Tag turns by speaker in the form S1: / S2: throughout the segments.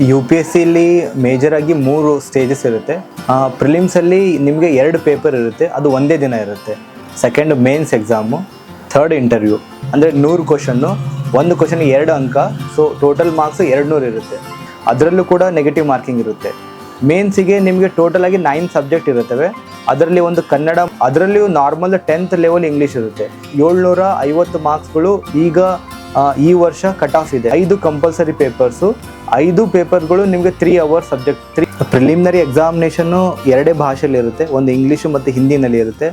S1: You P S ಸಿಲಿ major ಆಗಿ ಮೂರು ಸ್ಟೇಜಸ್ ಇರುತ್ತೆ. ಪ್ರಿಲಿಮ್ಸಲ್ಲಿ ನಿಮಗೆ ಎರಡು ಪೇಪರ್ ಇರುತ್ತೆ. ಅದು ಒಂದೇ ದಿನ ಇರುತ್ತೆ. Second mains exam third interview ಅಂದರೆ ನೂರು ಕ್ವಶನ್ನು ಒಂದು ಕ್ವಶನ್ ಎರಡು ಅಂಕ. ಸೊ ಟೋಟಲ್ ಮಾರ್ಕ್ಸ್ ಎರಡು ನೂರು ಇರುತ್ತೆ. ಅದರಲ್ಲೂ ಕೂಡ ನೆಗೆಟಿವ್ ಮಾರ್ಕಿಂಗ್ ಇರುತ್ತೆ. ಮೇನ್ಸಿಗೆ ನಿಮಗೆ ಟೋಟಲ್ ಆಗಿ ನೈನ್ ಸಬ್ಜೆಕ್ಟ್ ಇರುತ್ತವೆ. ಅದರಲ್ಲಿ ಒಂದು ಕನ್ನಡ, ಅದರಲ್ಲಿಯೂ ನಾರ್ಮಲ್ ಟೆಂತ್ ಲೆವೆಲ್ ಇಂಗ್ಲೀಷ್ ಇರುತ್ತೆ. ಏಳ್ನೂರ ಐವತ್ತು ಮಾರ್ಕ್ಸ್ಗಳು ಈಗ ಈ ವರ್ಷ ಕಟ್ ಆಫ್ ಇದೆ. ಐದು ಕಂಪಲ್ಸರಿ ಪೇಪರ್ಸು ಐದು ಪೇಪರ್ಗಳು ನಿಮಗೆ three hours subject three preliminary examination ಎರಡೇ ಭಾಷೆಯಲ್ಲಿ ಇರುತ್ತೆ ಒಂದು ಇಂಗ್ಲೀಷು ಮತ್ತು ಹಿಂದಿನಲ್ಲಿ ಇರುತ್ತೆ.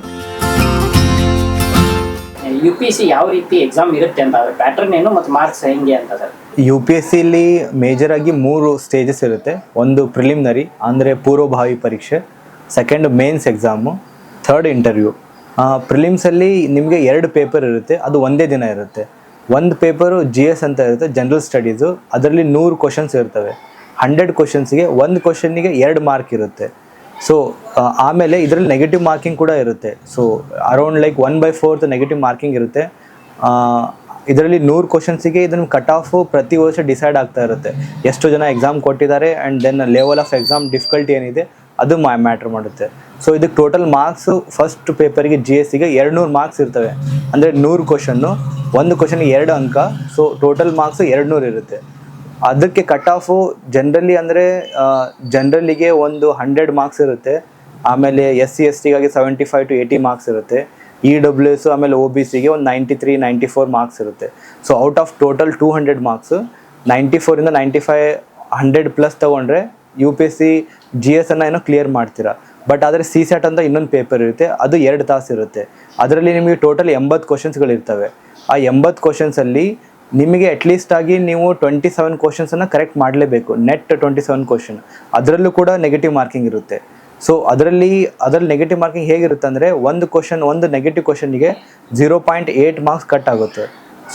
S2: ಯು ಪಿ ಸಿ ಯಾವ ರೀತಿ ಎಕ್ಸಾಮ್ ಇರುತ್ತೆ ಅಂತ ಪ್ಯಾಟರ್ನ್ ಏನು ಮತ್ತು ಮಾರ್ಕ್ಸ್ ಹೆಂಗೆ ಅಂತ ಸರ್?
S1: ಯು ಪಿ ಎಸ್ ಸಿಲಿ ಮೇಜರ್ ಆಗಿ ಮೂರು ಸ್ಟೇಜಸ್ ಇರುತ್ತೆ. ಒಂದು ಪ್ರಿಲಿಮಿನರಿ ಅಂದರೆ ಪೂರ್ವಭಾವಿ ಪರೀಕ್ಷೆ second mains exam third interview ಪ್ರಿಲಿಮ್ಸಲ್ಲಿ ನಿಮಗೆ ಎರಡು ಪೇಪರ್ ಇರುತ್ತೆ ಅದು ಒಂದೇ ದಿನ ಇರುತ್ತೆ. ಒಂದು ಪೇಪರು ಜಿ ಎಸ್ ಅಂತ ಇರುತ್ತೆ ಜನರಲ್ ಸ್ಟಡೀಸು ಅದರಲ್ಲಿ ನೂರು ಕ್ವಶನ್ಸ್ ಇರ್ತವೆ. ಹಂಡ್ರೆಡ್ ಕ್ವಶನ್ಸ್ಗೆ ಒಂದು ಕ್ವಶನ್ನಿಗೆ ಎರಡು ಮಾರ್ಕ್ ಇರುತ್ತೆ. ಸೊ ಆಮೇಲೆ ಇದರಲ್ಲಿ ನೆಗೆಟಿವ್ ಮಾರ್ಕಿಂಗ್ ಕೂಡ ಇರುತ್ತೆ. So around like one by fourth negative marking ಇರುತ್ತೆ. ಇದರಲ್ಲಿ ನೂರು ಕ್ವಶನ್ಸಿಗೆ ಇದನ್ನು ಕಟ್ ಆಫು ಪ್ರತಿ ವರ್ಷ ಡಿಸೈಡ್ ಆಗ್ತಾ ಇರುತ್ತೆ. ಎಷ್ಟು ಜನ ಎಕ್ಸಾಮ್ ಕೊಟ್ಟಿದ್ದಾರೆ and then level of exam difficulty ಏನಿದೆ ಅದು ಮ್ಯಾಟ್ರ್ ಮಾಡುತ್ತೆ. ಸೊ ಇದಕ್ಕೆ ಟೋಟಲ್ ಮಾರ್ಕ್ಸು ಫಸ್ಟ್ ಪೇಪರಿಗೆ ಜಿ ಎಸ್ ಸಿಗೆ ಎರಡು ನೂರು ಮಾರ್ಕ್ಸ್ ಇರ್ತವೆ. ಅಂದರೆ ನೂರು ಕ್ವಶನ್ನು ಒಂದು ಕ್ವಶನ್ಗೆ ಎರಡು ಅಂಕ ಸೊ ಟೋಟಲ್ ಮಾರ್ಕ್ಸ್ ಎರಡು ನೂರು ಇರುತ್ತೆ. ಅದಕ್ಕೆ ಕಟ್ ಆಫು ಜನರಲಿ ಅಂದರೆ ಜನರಲಿಗೆ ಒಂದು ಹಂಡ್ರೆಡ್ ಮಾರ್ಕ್ಸ್ ಇರುತ್ತೆ. ಆಮೇಲೆ S C S ಟಿಗಾಗಿ seventy five to eighty marks ಇರುತ್ತೆ. ಇ ಡಬ್ಲ್ಯೂ ಎಸ್ ಆಮೇಲೆ ಒ ಬಿ ಸಿಗೆ ಒಂದು ninety three ninety four marks ಇರುತ್ತೆ. So out of total two hundred marks ninety ಫೋರಿಂದ ninety five hundred plus ತೊಗೊಂಡ್ರೆ U P S C G S ಅನ್ನ ಏನೋ clear ಮಾಡ್ತೀರಾ. But ಆದರೆ ಸಿ ಸ್ಯಾಟ್ ಅಂತ ಇನ್ನೊಂದು ಪೇಪರ್ ಇರುತ್ತೆ, ಅದು ಎರಡು ತಾಸು ಇರುತ್ತೆ. ಅದರಲ್ಲಿ ನಿಮಗೆ ಟೋಟಲ್ ಎಂಬತ್ತು ಕ್ವಶನ್ಸ್ಗಳು ಇರ್ತವೆ ಆ ಎಂಬತ್ತು ಕ್ವಶನ್ಸಲ್ಲಿ ನಿಮಗೆ ಅಟ್ಲೀಸ್ಟ್ ಆಗಿ ನೀವು ಟ್ವೆಂಟಿ ಸೆವೆನ್ ಕ್ವಶನ್ಸನ್ನು ಕರೆಕ್ಟ್ ಮಾಡಲೇಬೇಕು ನೆಟ್ ಟ್ವೆಂಟಿ ಸೆವೆನ್ ಕ್ವಶನ್ ಅದರಲ್ಲೂ ಕೂಡ ನೆಗೆಟಿವ್ ಮಾರ್ಕಿಂಗ್ ಇರುತ್ತೆ. ಸೊ ಅದರಲ್ಲಿ ಅದರಲ್ಲಿ ನೆಗೆಟಿವ್ ಮಾರ್ಕಿಂಗ್ ಹೇಗಿರುತ್ತೆ ಅಂದರೆ ಒಂದು ಕ್ವಶನ್ ಒಂದು ನೆಗೆಟಿವ್ ಕ್ವಶನ್ಗೆ zero point eight marks cut ಆಗುತ್ತೆ.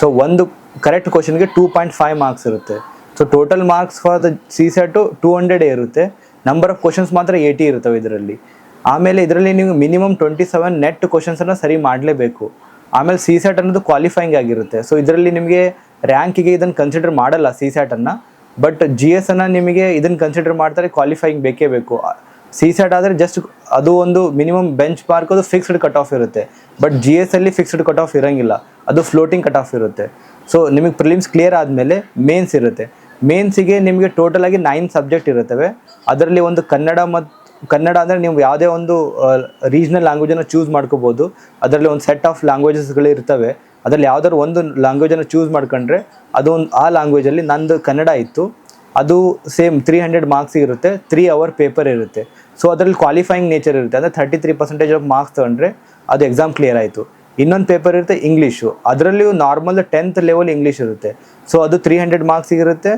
S1: ಸೊ ಒಂದು ಕರೆಕ್ಟ್ ಕ್ವಶನ್ಗೆ ಟೂ ಪಾಯಿಂಟ್ ಫೈವ್ ಮಾರ್ಕ್ಸ್ ಇರುತ್ತೆ. So total marks for the C SET two ಹಂಡ್ರೆಡೇ ಇರುತ್ತೆ ನಂಬರ್ ಆಫ್ ಕ್ವಶನ್ಸ್ ಮಾತ್ರ ಏಯ್ಟಿ ಇರ್ತವೆ ಇದರಲ್ಲಿ. ಆಮೇಲೆ ಇದರಲ್ಲಿ ನೀವು ಮಿನಿಮಮ್ ಟ್ವೆಂಟಿ ಸೆವೆನ್ ನೆಟ್ ಕ್ವಶನ್ಸನ್ನು ಸರಿ ಮಾಡಲೇಬೇಕು. ಆಮೇಲೆ ಸಿ ಸ್ಯಾಟ್ ಅನ್ನೋದು ಕ್ವಾಲಿಫೈಯಿಂಗ್ ಆಗಿರುತ್ತೆ. ಸೊ ಇದರಲ್ಲಿ ನಿಮಗೆ ರ್ಯಾಂಕಿಗೆ ಇದನ್ನು ಕನ್ಸಿಡರ್ ಮಾಡಲ್ಲ ಸಿ ಸ್ಯಾಟನ್ನು ಬಟ್ ಜಿ ಎಸ್ ಅನ್ನು ನಿಮಗೆ ಇದನ್ನು ಕನ್ಸಿಡರ್ ಮಾಡ್ತಾರೆ ಕ್ವಾಲಿಫೈಯಿಂಗ್ ಬೇಕೇ ಬೇಕು. ಸಿ ಸ್ಯಾಟ್ ಆದರೆ ಜಸ್ಟ್ ಅದು ಒಂದು ಮಿನಿಮಮ್ ಬೆಂಚ್ ಮಾರ್ಕ್ ಅದು ಫಿಕ್ಸ್ಡ್ ಕಟ್ ಆಫ್ ಇರುತ್ತೆ. ಬಟ್ ಜಿ ಎಸ್ ಅಲ್ಲಿ ಫಿಕ್ಸ್ಡ್ ಕಟ್ ಆಫ್ ಇರೋಂಗಿಲ್ಲ. ಅದು ಫ್ಲೋಟಿಂಗ್ ಕಟ್ ಆಫ್ ಇರುತ್ತೆ. ಸೊ ನಿಮಗೆ ಪ್ರಿಲಿಮ್ಸ್ ಕ್ಲಿಯರ್ ಆದಮೇಲೆ ಮೇನ್ಸ್ ಇರುತ್ತೆ. ಮೇನ್ಸಿಗೆ ನಿಮಗೆ ಟೋಟಲ್ ಆಗಿ ನೈನ್ ಸಬ್ಜೆಕ್ಟ್ ಇರುತ್ತವೆ. ಅದರಲ್ಲಿ ಒಂದು ಕನ್ನಡ ಮತ್ತು ಕನ್ನಡ ಅಂದರೆ ನೀವು ಯಾವುದೇ ಒಂದು ರೀಜ್ನಲ್ ಲ್ಯಾಂಗ್ವೇಜನ್ನು ಚೂಸ್ ಮಾಡ್ಕೋಬೋದು. ಅದರಲ್ಲಿ ಒಂದು ಸೆಟ್ ಆಫ್ ಲ್ಯಾಂಗ್ವೇಜಸ್ಗಳು ಇರ್ತವೆ. ಅದರಲ್ಲಿ ಯಾವ್ದಾದ್ರು ಒಂದು ಲ್ಯಾಂಗ್ವೇಜನ್ನು ಚೂಸ್ ಮಾಡ್ಕೊಂಡ್ರೆ ಅದು ಒಂದು, ಆ ಲ್ಯಾಂಗ್ವೇಜಲ್ಲಿ ನಂದು ಕನ್ನಡ ಇತ್ತು. ಅದು ಸೇಮ್ ತ್ರೀ ಹಂಡ್ರೆಡ್ ಮಾರ್ಕ್ಸ್ ಇರುತ್ತೆ. ತ್ರೀ ಅವರ್ ಪೇಪರ್ ಇರುತ್ತೆ. ಸೊ ಅದರಲ್ಲಿ ಕ್ವಾಲಿಫೈಯಿಂಗ್ ನೇಚರ್ ಇರುತ್ತೆ. ಅಂದರೆ thirty three percentage of marks ತೊಗೊಂಡ್ರೆ ಅದು ಎಕ್ಸಾಮ್ ಕ್ಲಿಯರ್ ಆಯಿತು. ಇನ್ನೊಂದು ಪೇಪರ್ ಇರುತ್ತೆ ಇಂಗ್ಲೀಷು ಅದರಲ್ಲಿಯೂ ನಾರ್ಮಲ್ ಟೆಂತ್ ಲೆವೆಲ್ ಇಂಗ್ಲೀಷ್ ಇರುತ್ತೆ. ಸೊ ಅದು ತ್ರೀ ಹಂಡ್ರೆಡ್ ಮಾರ್ಕ್ಸ್ ಇರುತ್ತೆ.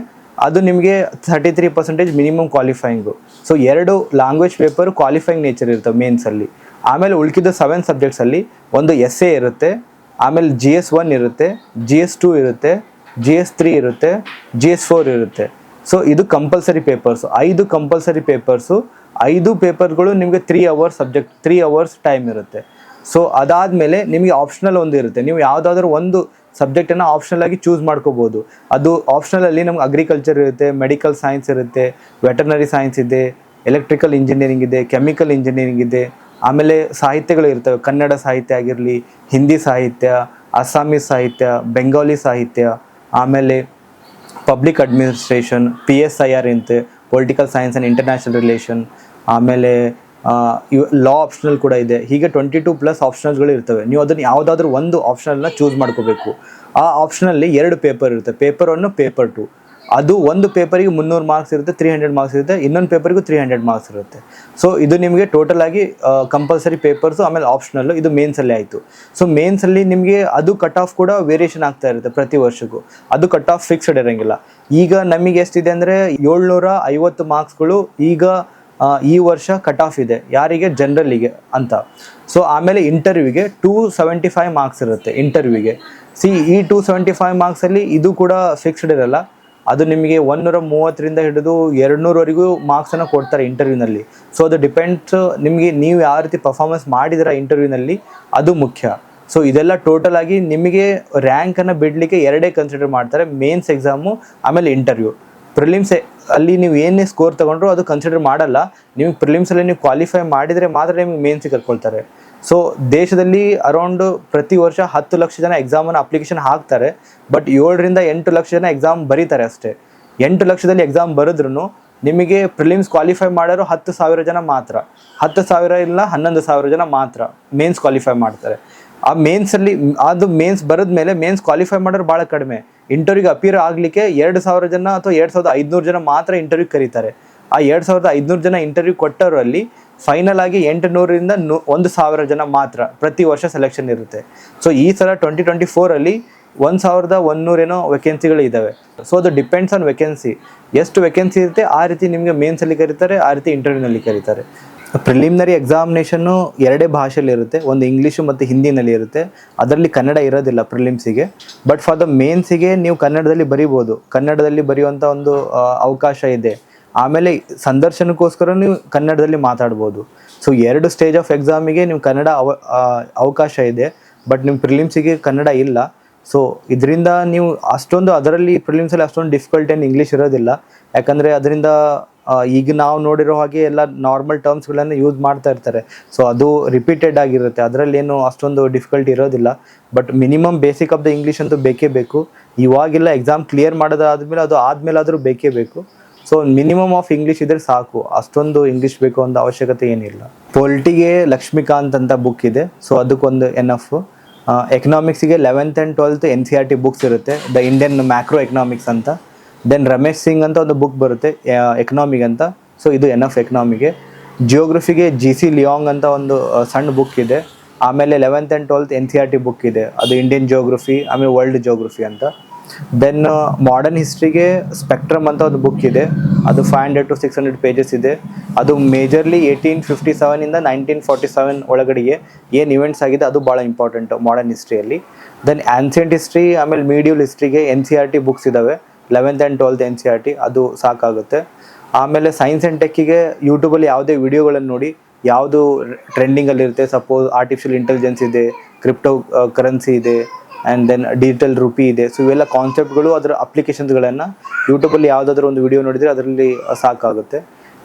S1: ಅದು ನಿಮಗೆ thirty three percentage minimum qualifying so ಎರಡು ಲ್ಯಾಂಗ್ವೇಜ್ ಪೇಪರ್ ಕ್ವಾಲಿಫೈಯಿಂಗ್ ನೇಚರ್ ಇರ್ತವೆ ಮೇನ್ಸಲ್ಲಿ ಆಮೇಲೆ ಉಳ್ಕಿದ ಸೆವೆನ್ ಸಬ್ಜೆಕ್ಟ್ಸಲ್ಲಿ ಒಂದು ಎಸ್ ಎ ಇರುತ್ತೆ, ಆಮೇಲೆ ಜಿ ಎಸ್ ಒನ್ ಇರುತ್ತೆ ಜಿ ಎಸ್ ಟೂ ಇರುತ್ತೆ ಜಿ ಎಸ್ ತ್ರೀ ಇರುತ್ತೆ ಜಿ ಎಸ್ ಫೋರ್ ಇರುತ್ತೆ. ಸೊ ಇದು ಕಂಪಲ್ಸರಿ ಪೇಪರ್ಸು ಐದು ಕಂಪಲ್ಸರಿ ಪೇಪರ್ಸು ಐದು ಪೇಪರ್ಗಳು ನಿಮಗೆ three hours subject three hours time ಇರುತ್ತೆ. ಸೊ ಅದಾದಮೇಲೆ ನಿಮಗೆ ಆಪ್ಷನಲ್ ಒಂದು ಇರುತ್ತೆ. ನೀವು ಯಾವುದಾದ್ರೂ ಒಂದು ಸಬ್ಜೆಕ್ಟನ್ನು ಆಪ್ಷನಲ್ ಆಗಿ ಚೂಸ್ ಮಾಡ್ಕೋಬೋದು. ಅದು ಆಪ್ಷನಲಲ್ಲಿ ನಮ್ಗೆ ಅಗ್ರಿಕಲ್ಚರ್ ಇರುತ್ತೆ ಮೆಡಿಕಲ್ ಸೈನ್ಸ್ ಇರುತ್ತೆ ವೆಟರ್ನರಿ ಸೈನ್ಸ್ ಇದೆ ಎಲೆಕ್ಟ್ರಿಕಲ್ ಇಂಜಿನಿಯರಿಂಗ್ ಇದೆ ಕೆಮಿಕಲ್ ಇಂಜಿನಿಯರಿಂಗ್ ಇದೆ. ಆಮೇಲೆ ಸಾಹಿತ್ಯಗಳು ಇರ್ತವೆ. ಕನ್ನಡ ಸಾಹಿತ್ಯ ಆಗಿರಲಿ, ಹಿಂದಿ ಸಾಹಿತ್ಯ ಅಸ್ಸಾಮಿ ಸಾಹಿತ್ಯ ಬೆಂಗಾಲಿ ಸಾಹಿತ್ಯ, ಆಮೇಲೆ public administration P S I R ಅಂತೆ political science and international relation ಆಮೇಲೆ ಲಾ ಆಪ್ಷನಲ್ ಕೂಡ ಇದೆ. ಹೀಗೆ ಟ್ವೆಂಟಿ ಟು ಪ್ಲಸ್ ಆಪ್ಷನಲ್ಸ್ಗಳು ಇರ್ತವೆ. ನೀವು ಅದನ್ನು ಯಾವುದಾದ್ರೂ ಒಂದು ಆಪ್ಷನಲ್ನ ಚೂಸ್ ಮಾಡ್ಕೋಬೇಕು. ಆ ಆಪ್ಷನಲ್ಲಿ ಎರಡು ಪೇಪರ್ ಇರುತ್ತೆ. ಪೇಪರ್ ಒನ್ನು ಪೇಪರ್ ಟು ಅದು ಒಂದು ಪೇಪರಿಗೆ ಮುನ್ನೂರು ಮಾರ್ಕ್ಸ್ ಇರುತ್ತೆ ತ್ರೀ ಹಂಡ್ರೆಡ್ ಮಾರ್ಕ್ಸ್ ಇರುತ್ತೆ, ಇನ್ನೊಂದು ಪೇಪರಿಗೂ ತ್ರೀ ಹಂಡ್ರೆಡ್ ಮಾರ್ಕ್ಸ್ ಇರುತ್ತೆ. ಸೊ ಇದು ನಿಮಗೆ ಟೋಟಲ್ ಆಗಿ ಕಂಪಲ್ಸರಿ ಪೇಪರ್ಸು ಆಮೇಲೆ ಆಪ್ಷನಲ್ಲು ಇದು ಮೇನ್ಸಲ್ಲಿ ಆಯಿತು. ಸೊ ಮೇನ್ಸಲ್ಲಿ ನಿಮಗೆ ಅದು ಕಟ್ ಆಫ್ ಕೂಡ ವೇರಿಯೇಷನ್ ಆಗ್ತಾ ಇರುತ್ತೆ ಪ್ರತಿ ವರ್ಷಕ್ಕೂ. ಅದು ಕಟ್ ಆಫ್ ಫಿಕ್ಸ್ಡ್ ಇರೋಂಗಿಲ್ಲ. ಈಗ ನಮಗೆ ಎಷ್ಟಿದೆ ಅಂದರೆ ಏಳ್ನೂರ ಐವತ್ತು ಮಾರ್ಕ್ಸ್ಗಳು ಈಗ ಈ ವರ್ಷ ಕಟ್ ಆಫ್ ಇದೆ. ಯಾರಿಗೆ? ಜನರಲ್ಲಿಗೆ ಅಂತ. ಸೊ ಆಮೇಲೆ ಇಂಟರ್ವ್ಯೂಗೆ ಟೂ ಸೆವೆಂಟಿ ಫೈವ್ ಮಾರ್ಕ್ಸ್ ಇರುತ್ತೆ ಇಂಟರ್ವ್ಯೂಗೆ ಸಿ ಈ ಟೂ ಸೆವೆಂಟಿ ಫೈವ್ ಮಾರ್ಕ್ಸಲ್ಲಿ ಇದು ಕೂಡ ಫಿಕ್ಸ್ಡ್ ಇರಲ್ಲ. ಅದು ನಿಮಗೆ ಒಂದೂರ ಮೂವತ್ತರಿಂದ ಹಿಡಿದು ಎರಡುನೂರವರೆಗೂ ಮಾರ್ಕ್ಸನ್ನು ಕೊಡ್ತಾರೆ ಇಂಟರ್ವ್ಯೂನಲ್ಲಿ ಸೊ ಅದು ಡಿಪೆಂಡ್ಸ್ ನಿಮಗೆ ನೀವು ಯಾವ ರೀತಿ ಪರ್ಫಾರ್ಮೆನ್ಸ್ ಮಾಡಿದಿರ ಇಂಟರ್ವ್ಯೂನಲ್ಲಿ ಅದು ಮುಖ್ಯ. ಸೊ ಇದೆಲ್ಲ ಟೋಟಲ್ ಆಗಿ ನಿಮಗೆ ರ್ಯಾಂಕನ್ನು ಬಿಡಲಿಕ್ಕೆ ಎರಡೇ ಕನ್ಸಿಡರ್ ಮಾಡ್ತಾರೆ. ಮೇನ್ಸ್ ಎಕ್ಸಾಮು ಆಮೇಲೆ ಇಂಟರ್ವ್ಯೂ ಪ್ರಿಲಿಮ್ಸ್ ಅಲ್ಲಿ ನೀವು ಏನೇ ಸ್ಕೋರ್ ತಗೊಂಡ್ರು ಅದು ಕನ್ಸಿಡರ್ ಮಾಡಲ್ಲ. ನೀವು ಪ್ರಿಲಿಮ್ಸಲ್ಲಿ ನೀವು ಕ್ವಾಲಿಫೈ ಮಾಡಿದರೆ ಮಾತ್ರ ನಿಮಗೆ ಮೇನ್ಸಿಗೆ ಕರ್ಕೊಳ್ತಾರೆ. ಸೊ ದೇಶದಲ್ಲಿ ಅರೌಂಡ್ ಪ್ರತಿ ವರ್ಷ ಹತ್ತು ಲಕ್ಷ ಜನ ಎಕ್ಸಾಮನ್ನು ಅಪ್ಲಿಕೇಶನ್ ಹಾಕ್ತಾರೆ. ಬಟ್ ಏಳರಿಂದ ಎಂಟು ಲಕ್ಷ ಜನ ಎಕ್ಸಾಮ್ ಬರೀತಾರೆ ಅಷ್ಟೇ. ಎಂಟು ಲಕ್ಷದಲ್ಲಿ ಎಕ್ಸಾಮ್ ಬರೆದ್ರು ನಿಮಗೆ ಪ್ರಿಲಿಮ್ಸ್ ಕ್ವಾಲಿಫೈ ಮಾಡೋರು ಹತ್ತು ಸಾವಿರ ಜನ ಮಾತ್ರ. ಹತ್ತು ಸಾವಿರ ಇಲ್ಲ, ಹನ್ನೊಂದು ಸಾವಿರ ಜನ ಮಾತ್ರ ಮೇನ್ಸ್ ಕ್ವಾಲಿಫೈ ಮಾಡ್ತಾರೆ. ಆ ಮೇನ್ಸಲ್ಲಿ ಅದು ಮೇನ್ಸ್ ಬರೆದ ಮೇಲೆ ಮೇನ್ಸ್ ಕ್ವಾಲಿಫೈ ಮಾಡೋರು ಭಾಳ ಕಡಿಮೆ. ಇಂಟರ್ವ್ಯೂಗೆ ಅಪಿಯರ್ ಆಗಲಿಕ್ಕೆ ಎರಡು ಸಾವಿರ ಜನ ಅಥವಾ ಎರಡು ಸಾವಿರದ ಐದುನೂರು ಜನ ಮಾತ್ರ ಇಂಟರ್ವ್ಯೂ ಕರೀತಾರೆ. ಆ ಎರಡು ಸಾವಿರದ ಐದುನೂರು ಜನ ಇಂಟರ್ವ್ಯೂ ಕೊಟ್ಟವರಲ್ಲಿ ಫೈನಲ್ ಆಗಿ ಎಂಟುನೂರರಿಂದ ನೂ ಒಂದು ಸಾವಿರ ಜನ ಮಾತ್ರ ಪ್ರತಿ ವರ್ಷ ಸೆಲೆಕ್ಷನ್ ಇರುತ್ತೆ. ಸೊ ಈ ಸಲ ಟ್ವೆಂಟಿ ಟ್ವೆಂಟಿ ಫೋರಲ್ಲಿ ಒಂದು ಸಾವಿರದ ಒಂದೂರೇನೋ ವೆಕೆನ್ಸಿಗಳು ಇದ್ದಾವೆ ಸೊ ಅದು ಡಿಪೆಂಡ್ಸ್ ಆನ್ ವೆಕೆನ್ಸಿ ಎಷ್ಟು ವೆಕೆನ್ಸಿ ಇರುತ್ತೆ, ಆ ರೀತಿ ನಿಮಗೆ ಮೇನ್ಸಲ್ಲಿ ಕರೀತಾರೆ, ಆ ರೀತಿ ಇಂಟರ್ವ್ಯೂನಲ್ಲಿ ಕರೀತಾರೆ. ಪ್ರಿಲಿಮಿನರಿ ಎಕ್ಸಾಮಿನೇಷನ್ನು ಎರಡೇ ಭಾಷೆಯಲ್ಲಿ ಇರುತ್ತೆ. ಒಂದು ಇಂಗ್ಲೀಷು ಮತ್ತು ಹಿಂದಿನಲ್ಲಿ ಇರುತ್ತೆ. ಅದರಲ್ಲಿ ಕನ್ನಡ ಇರೋದಿಲ್ಲ ಪ್ರಿಲಿಮ್ಸಿಗೆ ಬಟ್ ಫಾರ್ ದ ಮೇನ್ಸಿಗೆ ನೀವು ಕನ್ನಡದಲ್ಲಿ ಬರಿಬೋದು. ಕನ್ನಡದಲ್ಲಿ ಬರೆಯುವಂಥ ಒಂದು ಅವಕಾಶ ಇದೆ. ಆಮೇಲೆ ಸಂದರ್ಶನಕ್ಕೋಸ್ಕರ ನೀವು ಕನ್ನಡದಲ್ಲಿ ಮಾತಾಡ್ಬೋದು. ಸೊ ಎರಡು ಸ್ಟೇಜ್ ಆಫ್ ಎಕ್ಸಾಮಿಗೆ ನೀವು ಕನ್ನಡ ಅವ ಅವಕಾಶ ಇದೆ. ಬಟ್ ನಿಮ್ಮ ಪ್ರಿಲಿಮ್ಸಿಗೆ ಕನ್ನಡ ಇಲ್ಲ. ಸೊ ಇದರಿಂದ ನೀವು ಅಷ್ಟೊಂದು ಅದರಲ್ಲಿ ಪ್ರಿಲಿಮ್ಸಲ್ಲಿ ಅಷ್ಟೊಂದು ಡಿಫಿಕಲ್ಟ್ ಏನು ಇಂಗ್ಲೀಷ್ ಇರೋದಿಲ್ಲ. ಯಾಕಂದರೆ ಅದರಿಂದ ಈಗ ನಾವು ನೋಡಿರೋ ಹಾಗೆ ಎಲ್ಲ ನಾರ್ಮಲ್ ಟರ್ಮ್ಸ್ಗಳನ್ನು ಯೂಸ್ ಮಾಡ್ತಾ ಇರ್ತಾರೆ. ಸೊ ಅದು ರಿಪೀಟೆಡ್ ಆಗಿರುತ್ತೆ. ಅದರಲ್ಲಿ ಏನು ಅಷ್ಟೊಂದು ಡಿಫಿಕಲ್ಟಿ ಇರೋದಿಲ್ಲ. But minimum basic of the English ಅಂತೂ ಬೇಕೇ ಬೇಕು. ಇವಾಗಿಲ್ಲ ಎಕ್ಸಾಮ್ ಕ್ಲಿಯರ್ ಮಾಡೋದಾದ್ಮೇಲೆ ಅದು ಆದಮೇಲಾದರೂ ಬೇಕೇ ಬೇಕು. ಸೊ ಮಿನಿಮಮ್ ಆಫ್ ಇಂಗ್ಲೀಷ್ ಇದ್ರೆ ಸಾಕು. ಅಷ್ಟೊಂದು ಇಂಗ್ಲೀಷ್ ಬೇಕು ಅಂತ ಅವಶ್ಯಕತೆ ಏನಿಲ್ಲ. ಪೊಲಿಟಿಗೆ ಲಕ್ಷ್ಮೀಕಾಂತ್ ಅಂತ ಬುಕ್ ಇದೆ. ಸೊ ಅದಕ್ಕೊಂದು N F ಎಕನಾಮಿಕ್ಸಿಗೆ eleventh and twelfth N C R T books ಇರುತ್ತೆ. ದ ಇಂಡಿಯನ್ ಮ್ಯಾಕ್ರೋ ಎಕನಾಮಿಕ್ಸ್ ಅಂತ. ದೆನ್ ರಮೇಶ್ ಸಿಂಗ್ ಅಂತ ಒಂದು ಬುಕ್ ಬರುತ್ತೆ ಎಕನಾಮಿಗೆ ಅಂತ. ಸೊ ಇದು ಎನ್ ಎಫ್ ಎಕನಾಮಿಗೆ ಜಿಯೋಗ್ರಫಿಗೆ ಜಿ ಸಿ ಲಿಯಾಂಗ್ ಅಂತ ಒಂದು ಸಣ್ಣ ಬುಕ್ ಇದೆ. ಆಮೇಲೆ eleventh and twelfth N C R T book ಇದೆ. ಅದು ಇಂಡಿಯನ್ ಜಿಯೋಗ್ರಫಿ ಆಮೇಲೆ ವರ್ಲ್ಡ್ ಜಿಯೋಗ್ರಫಿ ಅಂತ. ದೆನ್ ಮಾಡರ್ನ್ ಹಿಸ್ಟ್ರಿಗೆ ಸ್ಪೆಕ್ಟ್ರಮ್ ಅಂತ ಒಂದು ಬುಕ್ ಇದೆ. ಅದು five hundred to six hundred pages ಇದೆ. ಅದು ಮೇಜರ್ಲಿ ಏಯ್ಟೀನ್ ಫಿಫ್ಟಿ ಸೆವೆನಿಂದ ನೈನ್ಟೀನ್ ಫಾರ್ಟಿ ಸೆವೆನ್ ಒಳಗಡೆಗೆ ಏನು ಇವೆಂಟ್ಸ್ ಆಗಿದೆ, ಅದು ಭಾಳ ಇಂಪಾರ್ಟೆಂಟ್ ಮಾಡರ್ನ್ ಹಿಸ್ಟ್ರಿಯಲ್ಲಿ ದೆನ್ ಆನ್ಸಿಯಂಟ್ ಹಿಸ್ಟ್ರಿ ಆಮೇಲೆ medieval ಹಿಸ್ಟ್ರಿಗೆ N C R T books ಇದ್ದಾವೆ eleventh and twelfth N C R T ಅದು ಸಾಕಾಗುತ್ತೆ. ಆಮೇಲೆ ಸೈನ್ಸ್ ಆ್ಯಂಡ್ ಟೆಕ್ಕಿಗೆ ಯೂಟ್ಯೂಬಲ್ಲಿ ಯಾವುದೇ ವಿಡಿಯೋಗಳನ್ನು ನೋಡಿ, ಯಾವುದು ಟ್ರೆಂಡಿಂಗಲ್ಲಿರುತ್ತೆ ಸಪೋಸ್ ಆರ್ಟಿಫಿಷಿಯಲ್ ಇಂಟೆಲಿಜೆನ್ಸ್ ಇದೆ ಕ್ರಿಪ್ಟೋ ಕರೆನ್ಸಿ ಇದೆ ಆ್ಯಂಡ್ ದೆನ್ ಡಿಜಿಟಲ್ ರುಪಿ ಇದೆ. ಸೊ ಇವೆಲ್ಲ ಕಾನ್ಸೆಪ್ಟ್ಗಳು ಅದರ ಅಪ್ಲಿಕೇಶನ್ಸ್ಗಳನ್ನು ಯೂಟ್ಯೂಬಲ್ಲಿ ಯಾವುದಾದ್ರೂ ಒಂದು ವಿಡಿಯೋ ನೋಡಿದರೆ ಅದರಲ್ಲಿ ಸಾಕಾಗುತ್ತೆ.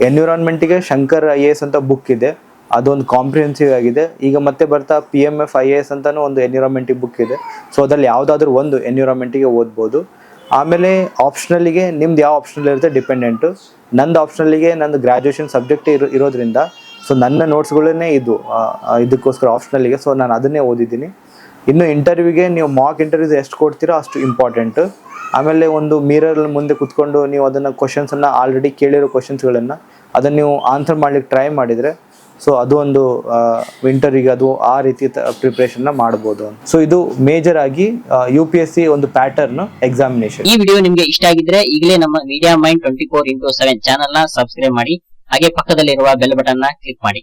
S1: ಎನ್ವಿರಾನ್ಮೆಂಟಿಗೆ ಶಂಕರ್ ಐ ಎ ಎಸ್ ಅಂತ ಬುಕ್ ಇದೆ. ಅದೊಂದು ಕಾಂಪ್ರಿಹೆನ್ಸಿವ್ ಆಗಿದೆ. ಈಗ ಮತ್ತೆ ಬರ್ತಾ P M F I A S ಅಂತಲೂ ಒಂದು ಎನ್ವಿರಾನ್ಮೆಂಟಿಗೆ ಬುಕ್ ಇದೆ. ಸೊ ಅದರಲ್ಲಿ ಯಾವುದಾದ್ರೂ ಒಂದು ಎನ್ವಿರಾನ್ಮೆಂಟಿಗೆ ಓದ್ಬೋದು. ಆಮೇಲೆ ಆಪ್ಷನಲ್ಲಿಗೆ ನಿಮ್ದು ಯಾವ ಆಪ್ಷನಲ್ ಇರುತ್ತೆ ಡಿಪೆಂಡೆಂಟು ನಂದು ಆಪ್ಷನಲ್ಲಿಗೆ ನಂದು ಗ್ರ್ಯಾಜುಯೇಷನ್ ಸಬ್ಜೆಕ್ಟ್ ಇರೋ ಇರೋದ್ರಿಂದ ಸೊ ನನ್ನ ನೋಟ್ಸ್ಗಳನ್ನೇ ಇದು ಇದಕ್ಕೋಸ್ಕರ ಆಪ್ಷನಲ್ಲಿಗೆ ಸೊ ನಾನು ಅದನ್ನೇ ಓದಿದ್ದೀನಿ. ಇನ್ನು ಇಂಟರ್ವ್ಯೂಗೆ ನೀವು ಮಾಕ್ ಇಂಟರ್ವ್ಯೂಸ್ ಎಷ್ಟು ಕೊಡ್ತೀರೋ ಅಷ್ಟು ಇಂಪಾರ್ಟೆಂಟು ಆಮೇಲೆ ಒಂದು ಮಿರರ್ ಮುಂದೆ ಕುತ್ಕೊಂಡು ನೀವು ಅದನ್ನು ಕ್ವಶನ್ಸನ್ನು ಆಲ್ರೆಡಿ ಕೇಳಿರೋ ಕ್ವಶನ್ಸ್ಗಳನ್ನು ಅದನ್ನು ನೀವು ಆನ್ಸರ್ ಮಾಡ್ಲಿಕ್ಕೆ ಟ್ರೈ ಮಾಡಿದರೆ ಸೊ ಅದು ಒಂದು ವಿಂಟರಿಗೆ ಅದು ಆ ರೀತಿ ಪ್ರಿಪ್ರೇಷನ್ನ ಮಾಡ್ಬೋದು ಸೊ ಇದು ಮೇಜರ್ ಆಗಿ ಯು ಪಿ ಎಸ್ ಒಂದು ಪ್ಯಾಟರ್ನ್ ಎಕ್ಸಾಮಿನೇಷನ್
S3: ಈ ವಿಡಿಯೋ ನಿಮ್ಗೆ ಇಷ್ಟ ಆಗಿದ್ರೆ ಈಗಲೇ ನಮ್ಮ media mind twenty four into seven ಚಾನಲ್ನ ಸಬ್ಸ್ಕ್ರೈಬ್ ಮಾಡಿ, ಹಾಗೆ ಪಕ್ಕದಲ್ಲಿರುವ ಬೆಲ್ ಬಟನ್ನ ಕ್ಲಿಕ್ ಮಾಡಿ.